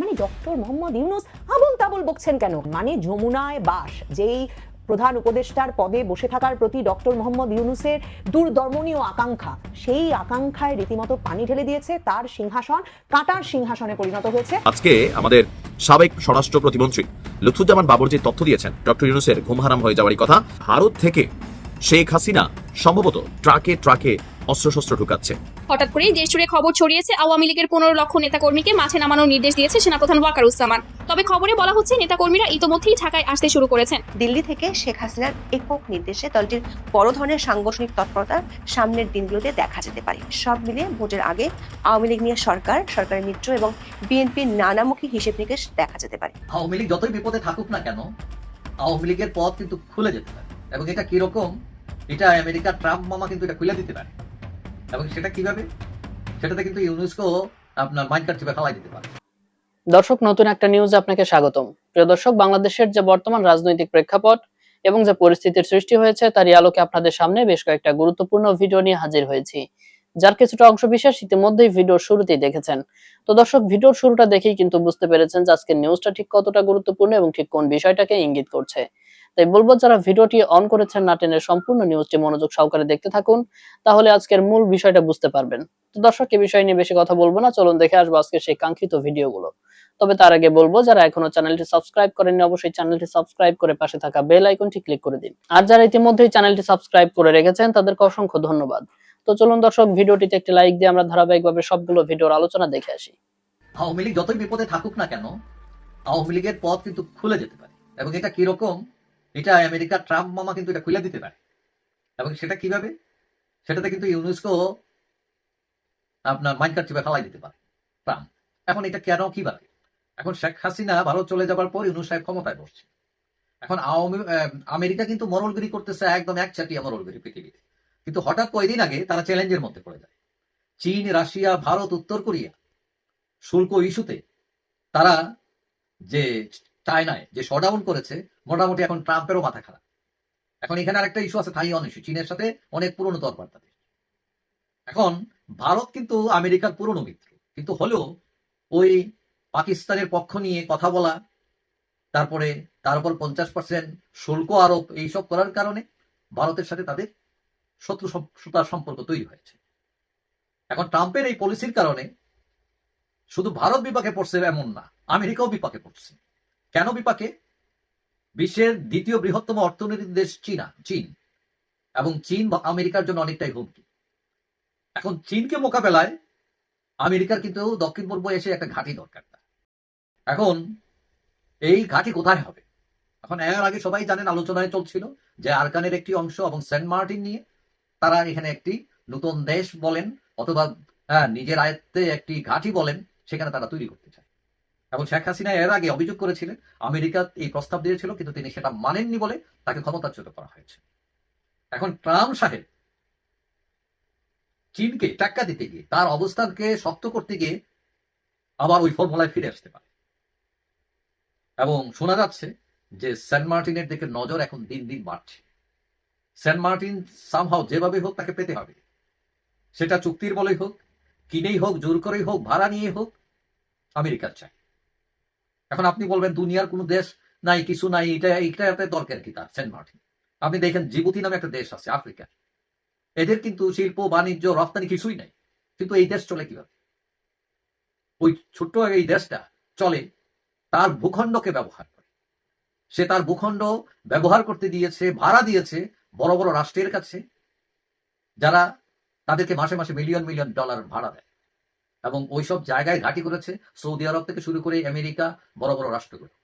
মানে ডক্টর মোহাম্মদ ইউনুস আবল তাবল বকছেন কেন? মানে যমুনায় বাস, যেই প্রধান উপদেষ্টার পদে বসে থাকার প্রতি ডক্টর মোহাম্মদ ইউনুসের দূরদর্মনীয় আকাঙ্ক্ষা, সেই আকাঙ্ক্ষায় রীতিমতো পানি ঢেলে দিয়েছে, তার সিংহাসন, কাটার সিংহাসনে পরিণত হয়েছে। আজকে আমাদের সাবেক স্বরাষ্ট্র প্রতিমন্ত্রী লুৎফুজ্জামান বাবর যে তথ্য দিয়েছেন, ডক্টর ইউনুসের ঘুম হারাম হয়ে যাওয়ারই কথা, ভারত থেকে শেখ হাসিনা সম্ভবত ট্রাকে ট্রাকে অস্ত্রশস্ত্র ঢুকাচ্ছে। হঠাৎ করেই দেশ জুড়ে খবর ছড়িয়েছে আওয়ামী লীগের পনেরো লক্ষ নেতাকর্মীকে মাঠে নামানোর নির্দেশ দিয়েছে সেনাপ্রধান ওয়াকারুজ্জামান। তবে খবরে বলা হচ্ছে নেতাকর্মীরা ইতোমধ্যেই ঢাকায় আসতে শুরু করেছেন। দিল্লি থেকে শেখ হাসিনার একক নির্দেশে দলটির বড় ধরনের সাংগঠনিক তৎপরতা সামনের দিনগুলোতে দেখা যেতে পারে। সব মিলিয়ে ভোটের আগে আওয়ামী লীগ নিয়ে সরকার সরকারের মিত্র এবং বিএনপির নানামুখী হিসেব নিকেশ দেখা যেতে পারে। আওয়ামী লীগ যতই বিপদে থাকুক না কেন আওয়ামী লীগের পথ কিন্তু খুলে যেতে পারে। এবং এটা কীরকম? এটা আমেরিকার ট্রাম্প মামা কিন্তু এটা খুলে দিতে পারে। এবং সেটা কীভাবে? সেটাতে কিন্তু ইউনেস্কো আপনার মাইন্ড কার্ড চেপে ফেলাই দিতে পারে। দর্শক, নতুন একটা নিউজে আপনাকে স্বাগতম। প্রিয় দর্শক, বাংলাদেশের যে বর্তমান রাজনৈতিক প্রেক্ষাপট এবং যে পরিস্থিতির সৃষ্টি হয়েছে, তারই আলোকে আপনাদের সামনে বেশ কয়েকটা গুরুত্বপূর্ণ ভিডিও নিয়ে হাজির হয়েছি। যার কিছুটা অংশ বিশেষ ইতিমধ্যেই ভিডিওর শুরুতেই দেখেছেন। তো দর্শক, ভিডিওর শুরুটা দেখেই কিন্তু বুঝতে পেরেছেন যে আজকের নিউজটা ঠিক কতটা গুরুত্বপূর্ণ এবং ঠিক কোন বিষয়টাকে ইঙ্গিত করছে। তাই বলব, যারা ভিডিওটি অন করেছেন না টেনের সম্পূর্ণ নিউজটি মনোযোগ সহকারে দেখতে থাকুন, তাহলে আজকের মূল বিষয়টা বুঝতে পারবেন। তো দর্শক এই বিষয় নিয়ে বেশি কথা বলব না, চলুন দেখে আসব আজকে সেই কাঙ্ক্ষিত ভিডিওগুলো। তবে তার আগে বলব, যারা এখনও চ্যানেলটি সাবস্ক্রাইব করেননি, অবশ্যই চ্যানেলটি সাবস্ক্রাইব করে পাশে থাকা বেল আইকনটি ক্লিক করে দিন। আর যারা ইতিমধ্যেই চ্যানেলটি সাবস্ক্রাইব করে রেখেছেন, তাদেরকে অসংখ্য ধন্যবাদ। তো চলুন দর্শক, ভিডিওটিতে একটি লাইক দিয়ে আমরা ধারাবাহিকভাবে সবগুলো ভিডিওর আলোচনা দেখে আসি। আওয়ামী লীগ যতই বিপদে থাকুক না কেন, আওয়ামী লীগের পথ কিন্তু খুলে যেতে পারে। এবং এটা কীরকম? এটা আমেরিকার ট্রাম্প মামা কিন্তু এটা খুলে দিতে পারে। এবং সেটা কীভাবে? সেটাতে কিন্তু ইউনেস্কো আপনার মাইন্ড কার্ড চেপে দিতে পারে, ট্রাম্প। এখন এটা কেন, কীভাবে? এখন শেখ হাসিনা ভারত চলে যাবার পর ইউনুস সাহেব ক্ষমতায় বসছে এখন আমেরিকা কিন্তু মরলগিরি করতেছে একদম এক চাটিয়া মরলগিরি পৃথিবীতে। কিন্তু হঠাৎ কয়েকদিন আগে তারা চ্যালেঞ্জের মধ্যে পড়ে যায়। চীন, রাশিয়া, ভারত, উত্তর কোরিয়া শুল্ক ইস্যুতে তারা যে চায়নায় যে শটডাউন করেছে মোটামুটি এখন ট্রাম্পেরও মাথা খারাপ। এখন এখানে আরেকটা ইস্যু আছে তাইওয়ান ইস্যু চীনের সাথে অনেক পুরনো তরবার তাদের এখন ভারত কিন্তু আমেরিকার পুরনো মিত্র, কিন্তু হলেও ওই পাকিস্তানের পক্ষ নিয়ে কথা বলা, তারপরে তার উপর পঞ্চাশ পার্সেন্ট শুল্ক আরোপ এইসব করার কারণে ভারতের সাথে তাদের শত্রু শত্রুতার সম্পর্ক তৈরি হয়েছে। এখন ট্রাম্পের এই পলিসির কারণে শুধু ভারত বিপাকে পড়ছে এমন না, আমেরিকাও বিপাকে পড়ছে। কেন বিপাকে? বিশ্বের দ্বিতীয় বৃহত্তম অর্থনৈতিক দেশ চীনা চীন। এবং চীন বা আমেরিকার জন্য অনেকটাই হুমকি। এখন চীনকে মোকাবেলায় আমেরিকার কিন্তু দক্ষিণ পূর্ব এসে একটা ঘাঁটি দরকার এখন এই ঘাঁটি কোথায় হবে? এখন এর আগে সবাই জানেন আলোচনায় চলছিল যে আরকানের একটি অংশ এবং সেন্ট মার্টিন নিয়ে তারা এখানে একটি নতুন দেশ বলেন অথবা হ্যাঁ, নিজের আয়ত্তে একটি ঘাঁটি বলেন সেখানে তারা তৈরি করতে চায়। এবং শেখ হাসিনা এর আগে অভিযোগ করেছিলেন আমেরিকা এই প্রস্তাব দিয়েছিল, কিন্তু তিনি সেটা মানেননি বলে তাকে ক্ষমতাচ্যুত করা হয়েছে। এখন ট্রাম্প সাহেব চীনকে টাক্কা দিতে গিয়ে, তার অবস্থানকে শক্ত করতে গিয়ে আবার ওই ফর্মুলায় ফিরে আসতে পারে। এবং শোনা যাচ্ছে যে সেন্ট মার্টিনের দিকে নজর এখন দিন দিন বাড়ছে। সেন্ট মার্টিন সামহাও যেভাবে হোক তাকে পেতে হবে। সেটা চুক্তির বলেই হোক, কিনেই হোক, জোর করেই হোক, ভাড়া নিয়ে হোক, আমেরিকার চাই। এখন আপনি বলবেন, দুনিয়ার কোনো দেশ নাই, কিছু নাই, এটা এইটাতে দরকার কি তার? Saint Martin. আপনি দেখেন, জিবুতি নামে একটা দেশ আছে, আফ্রিকা। এদের কিন্তু শিল্প, বাণিজ্য, রপ্তানি কিছুই নাই। কিন্তু এই দেশ চলে কীভাবে? ওই ছোট্ট এই দেশটা চলে, তার ভূখণ্ডকে ব্যবহার করে। সে তার ভূখণ্ড ব্যবহার করতে দিয়েছে, ভাড়া দিয়েছে বড় বড় রাষ্ট্রের কাছে, যারা তাদেরকে মাসে মাসে মিলিয়ন মিলিয়ন ডলার ভাড়া দেয়। এবং ওইসব জায়গায় ঘাঁটি করেছে সৌদি আরব থেকে শুরু করে আমেরিকা, বড় বড় রাষ্ট্রগুলো।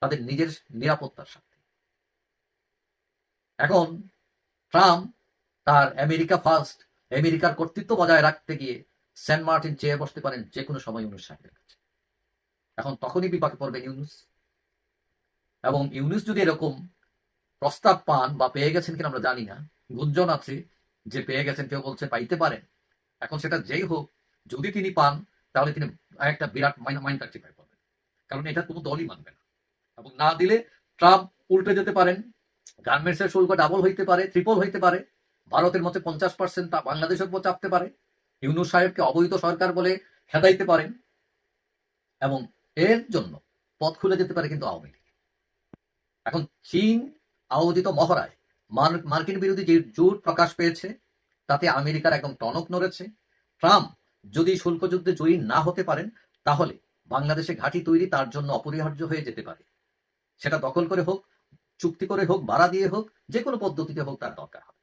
তাদের নিজের নিরাপত্তার সাথে এখন ট্রাম্প তার আমেরিকা ফার্স্ট, আমেরিকার কর্তৃত্ব বজায় রাখতে গিয়ে সেন্ট মার্টিন চেয়ে বসতে পারেন যে কোনো সময় ইউনুস সাহেবের কাছে। এখন তখনই বিপাকে পড়বেন ইউনুস। এবং ইউনুস যদি এরকম প্রস্তাব পান বা পেয়ে গেছেন কিনা আমরা জানি না। গুঞ্জন আছে যে পেয়ে গেছেন কেউ বলছে পাইতে পারেন। এখন সেটা যেই হোক যদি তিনি পান, তাহলে তিনি একটা বিরাট মাইন্ড কাটতে পারবেন কারণ এটা কোনো দলই মানবে না। এবং না দিলে ট্রাম্প উল্টে যেতে পারেন, গার্মেন্টস এর শুল্ক ডাবল হইতে পারে ট্রিপল হইতে পারে, ভারতের মধ্যে পঞ্চাশ পার্সেন্ট তা বাংলাদেশের উপর চাপতে পারে, ইউনুস সাহেবকে অবৈধ সরকার বলে খেদাইতে পারেন, এবং এর জন্য পথ খুলে যেতে পারে কিন্তু আওয়ামী লীগ। এখন চীন আয়োজিত মহড়ায় মার্কিন বিরোধী যে জোট প্রকাশ পেয়েছে, তাতে আমেরিকার একদম টনক নড়েছে। ট্রাম্প যদি শুল্ক যুদ্ধে জয়ী না হতে পারেন, তাহলে বাংলাদেশে ঘাঁটি তৈরি তার জন্য অপরিহার্য হয়ে যেতে পারে। সেটা দখল করে হোক, চুক্তি করে হোক ভাড়া দিয়ে হোক, যে কোনো পদ্ধতিতে হোক তার দরকার হবে।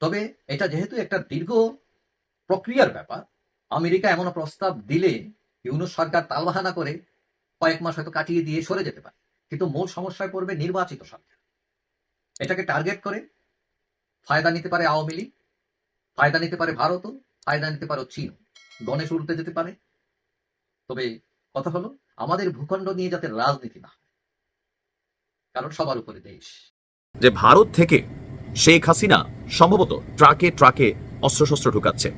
তবে এটা যেহেতু একটা দীর্ঘ প্রক্রিয়ার ব্যাপার, আমেরিকা এমন প্রস্তাব দিলে ইউনুস সরকার তালবাহানা করে কয়েক মাস হয়তো কাটিয়ে দিয়ে সরে যেতে পারে। কিন্তু মূল সমস্যায় পড়বে নির্বাচিত সরকার। এটাকে টার্গেট করে ফায়দা নিতে পারে আওয়ামী লীগ, ফায়দা নিতে পারে ভারতও, ফায়দা নিতে পারে চীন গণেশ উল্টে যেতে পারে। তবে কথা হলো, আমাদের ভূখণ্ড নিয়ে যাতে রাজনীতি না কারণ সবার উপরে দেশ। যে ভারত থেকে শেখ হাসিনা সম্ভবত ট্রাকে ট্রাকে অস্ত্রশস্ত্র ঢুকাচ্ছে।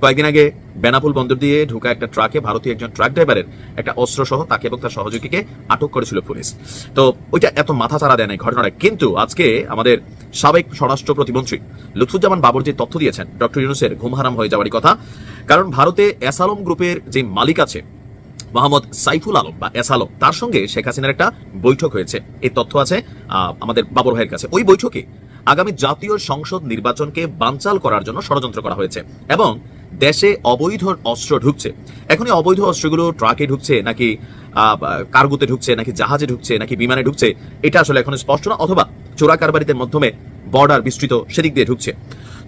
কয়েকদিন আগে বেনাপুল বন্দর দিয়ে ঢুকা একটা ট্রাকে ভারতীয় একজন ট্রাক ড্রাইভারের একটা অস্ত্র সহ তাকে এবং তার সহযোগীকে আটক করেছিল পুলিশ। তো ওইটা এত মাথা চারা দেয় নাই ঘটনাটা। কিন্তু আজকে আমাদের সাবেক স্বরাষ্ট্র প্রতিমন্ত্রী লুৎফুজ্জামান বাবর যে তথ্য দিয়েছেন, ডক্টর ইউনুসের ঘুম হারাম হয়ে যাওয়ারই কথা কারণ ভারতে এসালম গ্রুপের যে মালিক আছে, মোহাম্মদ সাইফুল আলম বা এস আলম তার সঙ্গে শেখ হাসিনার একটা বৈঠক হয়েছে। এই তথ্য আছে আমাদের বাবর ভাইয়ের কাছে। ওই বৈঠকে আগামী জাতীয় সংসদ নির্বাচনকে বানচাল করার জন্য ষড়যন্ত্র করা হয়েছে এবং দেশে অবৈধ অস্ত্র ঢুকছে। এখন এই অবৈধ অস্ত্রগুলো ট্রাকে ঢুকছে নাকি কার্গোতে ঢুকছে, নাকি জাহাজে ঢুকছে, নাকি বিমানে ঢুকছে, এটা আসলে এখন স্পষ্ট না, অথবা চোরা কারবারিদের মাধ্যমে বর্ডার বিস্তৃত সেদিক দিয়ে ঢুকছে।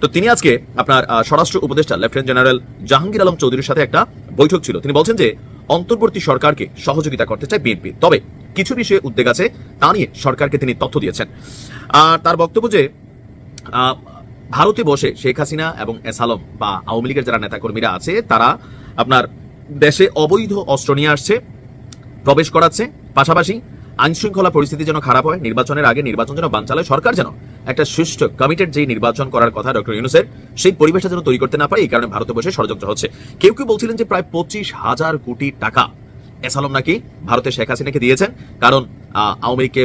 তো তিনি আজকে আপনার স্বরাষ্ট্র উপদেষ্টা লেফটেন্যান্ট জেনারেল জাহাঙ্গীর আলম চৌধুরীর সাথে একটা বৈঠক ছিল। তিনি বলছেন যে, অন্তর্বর্তী সরকারকে সহযোগিতা করতে চায় বিএনপি। তবে কিছু বিষয়ে উদ্বেগ আছে, তা নিয়ে সরকারকে তিনি তথ্য দিয়েছেন। আর তার বক্তব্য যে ভারতে বসে শেখ হাসিনা এবং এস আলম বা আওয়ামী লীগের যারা নেতাকর্মীরা আছে, তারা আপনার দেশে অবৈধ অস্ত্র নিয়ে আসছে, প্রবেশ করাচ্ছে। পাশাপাশি আইন শৃঙ্খলা পরিস্থিতি যেন খারাপ হয়, নির্বাচনের আগে নির্বাচন যেন বানচালে সরকার যেন একটা সুষ্ঠু কমিটেড যে নির্বাচন করার কথা ডক্টর ইউনুসের, সেই পরিবেশটা যেন তৈরি করতে না পারে, এই কারণে ভারতে বসে ষড়যন্ত্র হচ্ছে। কেউ কেউ বলছিলেন যে প্রায় পঁচিশ হাজার কোটি টাকা এস আলম নাকি ভারতে শেখ হাসিনাকে দিয়েছেন, কারণ আওয়ামী লীগকে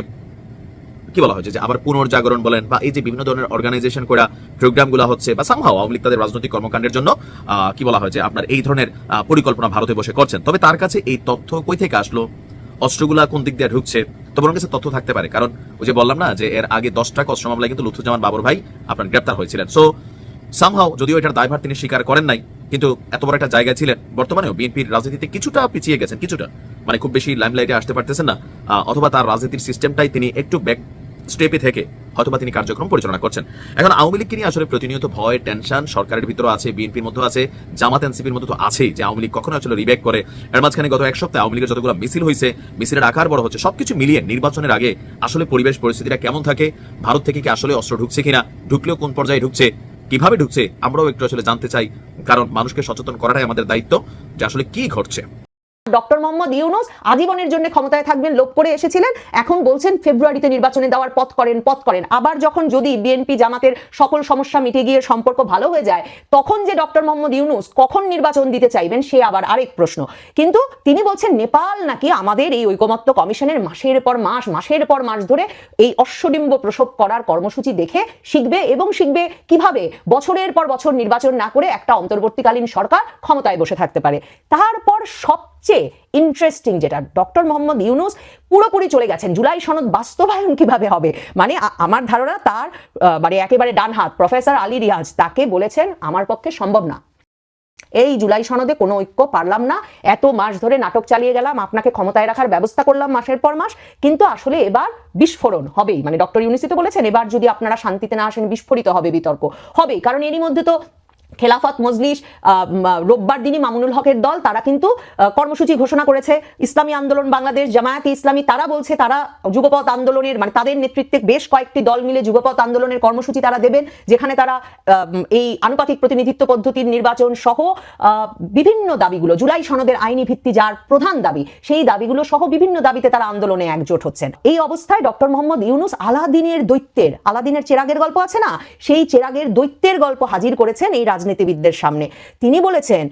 কি বলা হয়েছে যে আবার পুনর্জাগরণ বলেন বা এই যে বিভিন্ন ধরনের অর্গানাইজেশন করা প্রোগ্রামগুলো হচ্ছে বা সামহাও আওয়ামী লীগ তাদের রাজনৈতিক কর্মকাণ্ডের জন্য কি বলা হয়েছে আপনার এই ধরনের পরিকল্পনা ভারতে বসে করছেন। তবে তার কাছে এই তথ্য কই থেকে আসলো? অস্ত্রগুলা কোন দিক দিয়ে ঢুকছে তোমার কাছে তথ্য থাকতে পারে। কারণ ওই যে বললাম না যে এর আগে দশটা অস্ত্র মামলায় কিন্তু লুৎফুজ্জামান বাবর ভাই আপনার গ্রেপ্তার হয়েছিলেন। সো সামহাও যদিও এটার দায়ভার তিনি স্বীকার করেন নাই, কিন্তু এত বড় একটা জায়গায় ছিলেন, বর্তমানেও বিএনপির রাজনীতিতে কিছুটা পিছিয়ে গেছেন, কিছুটা। মানে খুব বেশি লাইমলাইটে আসতে পারতেছেন না অথবা তার রাজনীতির সিস্টেমটাই তিনি একটু ব্যাক স্টেপে থেকে হয়তোবা তিনি কার্যক্রম পরিচালনা করছেন। এখন আওয়ামী লীগকে নিয়ে আসলে প্রতিনিয়ত ভয়, টেনশন, সরকারের ভিতরে আছে, বিএনপির মধ্যে আছে, জামাত, এনসিপির মধ্যে তো আছেই যে আওয়ামী লীগ কখনো আসলে রিব্যাক করে। এর মাঝখানে গত এক সপ্তাহে আওয়ামী লীগের যতগুলো মিছিল হয়েছে মিছিলের আকার বড় হচ্ছে, সবকিছু মিলিয়ে নির্বাচনের আগে আসলে পরিবেশ পরিস্থিতিটা কেমন থাকে, ভারত থেকে কি আসলে অস্ত্র ঢুকছে কিনা, ঢুকলেও কোন পর্যায়ে ঢুকছে, কীভাবে ঢুকছে, আমরাও একটু আসলে জানতে চাই, কারণ মানুষকে সচেতন করাটাই আমাদের দায়িত্ব যে আসলে কি ঘটছে। ডক্টর মোহাম্মদ ইউনুস আজীবনের জন্য ক্ষমতায় থাকবেন, লোভ করে এসেছিলেন। এখন বলছেন ফেব্রুয়ারিতে নির্বাচনে দেওয়ার পথ করেন পথ করেন। আবার যখন যদি বিএনপি জামাতের সকল সমস্যা মিটে গিয়ে সম্পর্ক ভালো হয়ে যায়, তখন যে ডক্টর মোহাম্মদ ইউনুস কখন নির্বাচন দিতে চাইবেন, সে আবার আরেক প্রশ্ন। কিন্তু তিনি বলছেন নেপাল নাকি আমাদের এই ঐকমত্য কমিশনের মাসের পর মাস, মাসের পর মাস ধরে এই অশ্বডিম্ব প্রসব করার কর্মসূচি দেখে শিখবে এবং শিখবে কীভাবে বছরের পর বছর নির্বাচন না করে একটা অন্তর্বর্তীকালীন সরকার ক্ষমতায় বসে থাকতে পারে। তারপর সবচেয়ে ইন্টারেস্টিং যেটা ডক্টর মোহাম্মদ ইউনুস পুরোপুরি চলে গেছেন। জুলাই সনদ বাস্তবায়ন কীভাবে হবে? মানে আমার ধারণা তার মানে একেবারে ডান হাত প্রফেসর আলী রিয়াজ, তাকে বলেছেন, আমার পক্ষে সম্ভব না। এই জুলাই সনদে কোনো ঐক্য পারলাম না। এত মাস ধরে নাটক চালিয়ে গেলাম, আপনাকে ক্ষমতায় রাখার ব্যবস্থা করলাম মাসের পর মাস, কিন্তু আসলে এবার বিস্ফোরণ হবেই। মানে ডক্টর ইউনিসি তো বলেছেন, এবার যদি আপনারা শান্তিতে না আসেন, বিস্ফোরিত হবে বিতর্ক। হবেই, কারণ এরই মধ্যে তো খেলাফত মজলিস রোববার দিনই মামুনুল হকের দল, তারা কিন্তু কর্মসূচি ঘোষণা করেছে। ইসলামী আন্দোলন, বাংলাদেশ, জামায়াতে ইসলামী, তারা বলছে তারা যুবপথ আন্দোলনের মানে তাদের নেতৃত্বে বেশ কয়েকটি দল মিলে যুবপথ আন্দোলনের কর্মসূচি তারা দেবেন, যেখানে তারা এই আনুপাতিক প্রতিনিধিত্ব পদ্ধতির নির্বাচন সহ বিভিন্ন দাবিগুলো, জুলাই সনদের আইনি ভিত্তি যার প্রধান দাবি, সেই দাবিগুলো সহ বিভিন্ন দাবিতে তারা আন্দোলনে একজোট হচ্ছেন। এই অবস্থায় ডক্টর মোহাম্মদ ইউনুস আলাদিনের দৈত্যের, আলাদিনের চেরাগের গল্প আছে না? সেই চেরাগের দৈত্যের গল্প হাজির করেছেন এই রাজনীতিবিদদের সামনে। তিনি বলেছেন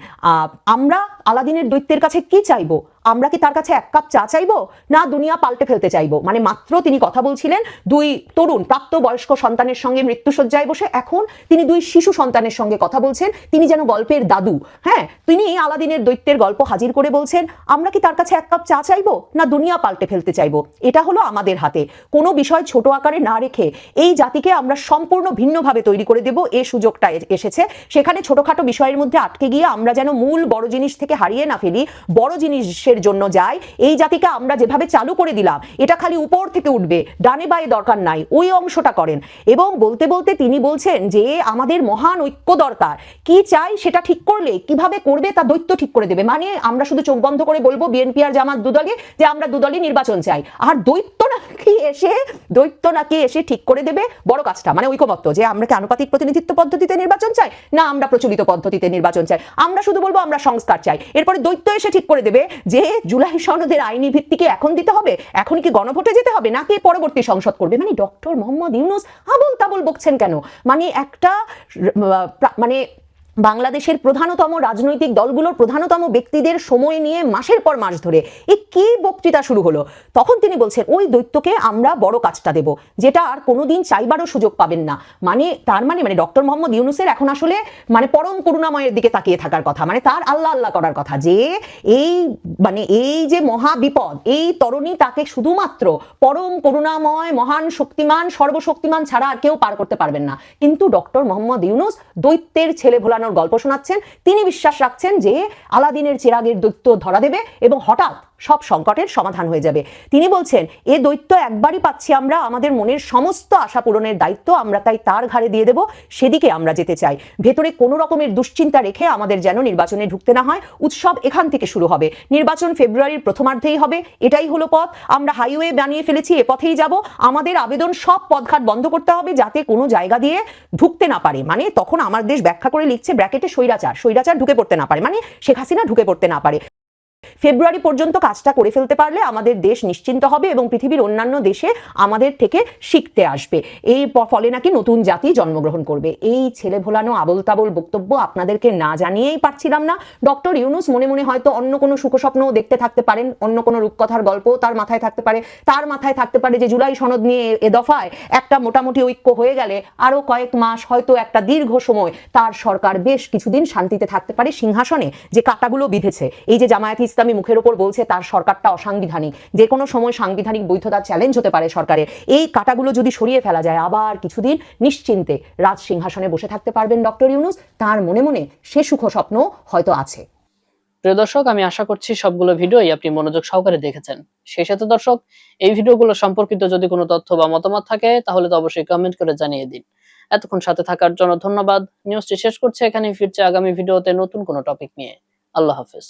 আমরা আলাদিনের দৈত্যের কাছে কি চাইব? আমরা কি তার কাছে এক কাপ চা চাইব? না, দুনিয়া পাল্টে ফেলতে চাইব। মানে মাত্র তিনি কথা বলছিলেন, দুই তরুণ, প্রাপ্তবয়স্ক সন্তানের সঙ্গে মৃত্যুসজ্জায় বসে এখন তিনি দুই শিশু সন্তানের সঙ্গে কথা বলছেন, তিনি যেন গল্পের দাদু। হ্যাঁ তিনি আলাদিনের দৈত্যের গল্প হাজির করে বলছেন, আমরা কি তার কাছে এক কাপ চা চাইব? না, দুনিয়া পাল্টে ফেলতে চাইব। এটা হলো আমাদের হাতে। কোনো বিষয় ছোট আকারে না রেখে এই জাতিকে আমরা সম্পূর্ণ ভিন্নভাবে তৈরি করে দেব, এ সুযোগটা এসেছে। সেখানে ছোটখাটো বিষয়ের মধ্যে আটকে গিয়ে আমরা যেন মূল বড় জিনিস থেকে হারিয়ে না ফেলি, বড় জিনিসের জন্য যায়। এই জাতিকে আমরা যেভাবে চালু করে দিলাম, এটা খালি উপর থেকে উঠবে, ডানে বায়ে দরকার নাই, ওই অংশটা করেন। এবং বলতে বলতে তিনি বলছেন যে, আমাদের মহান ঐক্য দরকার। কি চাই সেটা ঠিক করলে, কীভাবে করবে তা দৈত্য ঠিক করে দেবে। মানে আমরা শুধু চোখ বন্ধ করে বলব, বিএনপি আর জামাত দুদলে যে আমরা দুদলই নির্বাচন চাই। আর দৈত্য নাকি এসে দৈত্য নাকি এসে ঠিক করে দেবে? বড় কাজটা মানে ঐকমত্য যে আমরা কি আনুপাতিক প্রতিনিধিত্ব পদ্ধতিতে নির্বাচন চাই? না, আমরা প্রচলিত পদ্ধতিতে নির্বাচন চাই। আমরা শুধু বলব আমরা সংস্কার চাই। এরপরে দৈত্য এসে ঠিক করে দেবে যে জুলাই সনদের আইনি ভিত্তিকে এখন দিতে হবে? এখন কি গণভোটে যেতে হবে? নাকি পরবর্তী সংসদ করবে? মানে ডক্টর মোহাম্মদ ইউনুস আবল তাবল বকছেন কেন? মানে একটা মানে বাংলাদেশের প্রধানতম রাজনৈতিক দলগুলোর প্রধানতম ব্যক্তিদের সময় নিয়ে মাসের পর মাস ধরে এ কি বক্তৃতা শুরু হলো? তখন তিনি বলছেন, ওই দৈত্যকে আমরা বড় কাজটা দেব, যেটা আর কোনোদিন চাইবারও সুযোগ পাবেন না। মানে তার মানে মানে ডক্টর মোহাম্মদ ইউনুসের এখন আসলে মানে পরম করুণাময়ের দিকে তাকিয়ে থাকার কথা মানে তার আল্লাহ আল্লাহ করার কথা যে এই মানে এই যে মহা বিপদ, এই তরণী তাকে শুধুমাত্র পরম করুণাময়, মহান শক্তিমান, সর্বশক্তিমান ছাড়া আর কেউ পার করতে পারবেন না। কিন্তু ডক্টর মোহাম্মদ ইউনুস দৈত্যের ছেলে ভোলানোর গল্প শোনাচ্ছেন। তিনি বিশ্বাস রাখছেন যে আলাদিনের চেরাগের দৈত্য ধরা দেবে এবং হঠাৎ সব সংকটের সমাধান হয়ে যাবে। তিনি বলছেন, এ দৈত্য একবারই পাচ্ছি আমরা, আমাদের মনের সমস্ত আশা পূরণের দায়িত্ব আমরা তাই তার ঘাড়ে দিয়ে দেব, সেদিকে আমরা যেতে চাই। ভেতরে কোনো রকমের দুশ্চিন্তা রেখে আমাদের যেন নির্বাচনে ঢুকতে না হয়, উৎসব এখান থেকে শুরু হবে। নির্বাচন ফেব্রুয়ারির প্রথমার্ধেই হবে, এটাই হলো পথ। আমরা হাইওয়ে বানিয়ে ফেলেছি, এ পথেই যাব। আমাদের আবেদন সব পথঘাট বন্ধ করতে হবে, যাতে কোনো জায়গা দিয়ে ঢুকতে না পারে। মানে তখন আমার দেশ ব্যাখ্যা করে লিখছে ব্র্যাকেটে স্বৈরাচার স্বৈরাচার ঢুকে পড়তে না পারে। মানে শেখ হাসিনা ঢুকে পড়তে না পারে। ফেব্রুয়ারি পর্যন্ত কাজটা করে ফেলতে পারলে আমাদের দেশ নিশ্চিন্ত হবে এবং পৃথিবীর অন্যান্য দেশে আমাদের থেকে শিখতে আসবে। এই ফলে নাকি নতুন জাতি জন্মগ্রহণ করবে। এই ছেলে ভোলানো আবল তাবল বক্তব্য আপনাদেরকে না জানিয়েই পারছিলাম না। ডক্টর ইউনুস মনে মনে হয়তো অন্য কোনো সুখস্বপ্নও দেখতে থাকতে পারেন, অন্য কোনো রূপকথার গল্প তার মাথায় থাকতে পারে। তার মাথায় থাকতে পারে যে জুলাই সনদ নিয়ে এ দফায় একটা মোটামুটি ঐক্য হয়ে গেলে আরও কয়েক মাস হয়তো একটা দীর্ঘ সময় তার সরকার বেশ কিছুদিন শান্তিতে থাকতে পারে সিংহাসনে যে কাটাগুলো বিঁধেছে। এই যে জামায়াত ইসলামী মুখের ওপর বলছে তার সরকারটা অসাংবিধানিক। যে কোনো সময় সাংবিধানিক বৈধতা চ্যালেঞ্জ হতে পারে সরকারের। এই কাটাগুলো যদি সরিয়ে ফেলা যায়, আবার কিছুদিন নিশ্চিন্তে রাজ সিংহাসনে বসে থাকতে পারবেন ডক্টর ইউনুস। তার মনে মনে সে সুখ স্বপ্ন হয়তো আছে। প্রিয় দর্শক, আমি আশা করছি সবগুলো ভিডিওই আপনি মনোযোগ সহকারে দেখেছেন। সেই সাথে দর্শক, এই ভিডিওগুলো সম্পর্কিত যদি কোনো তথ্য বা মতামত থাকে, তাহলে তো অবশ্যই কমেন্ট করে জানিয়ে দিন। এতক্ষণ সাথে থাকার জন্য ধন্যবাদ। নিউজটি শেষ করছে। এখানে ফিরছে আগামী ভিডিওতে নতুন কোনো টপিক নিয়ে। আল্লাহ হাফেজ।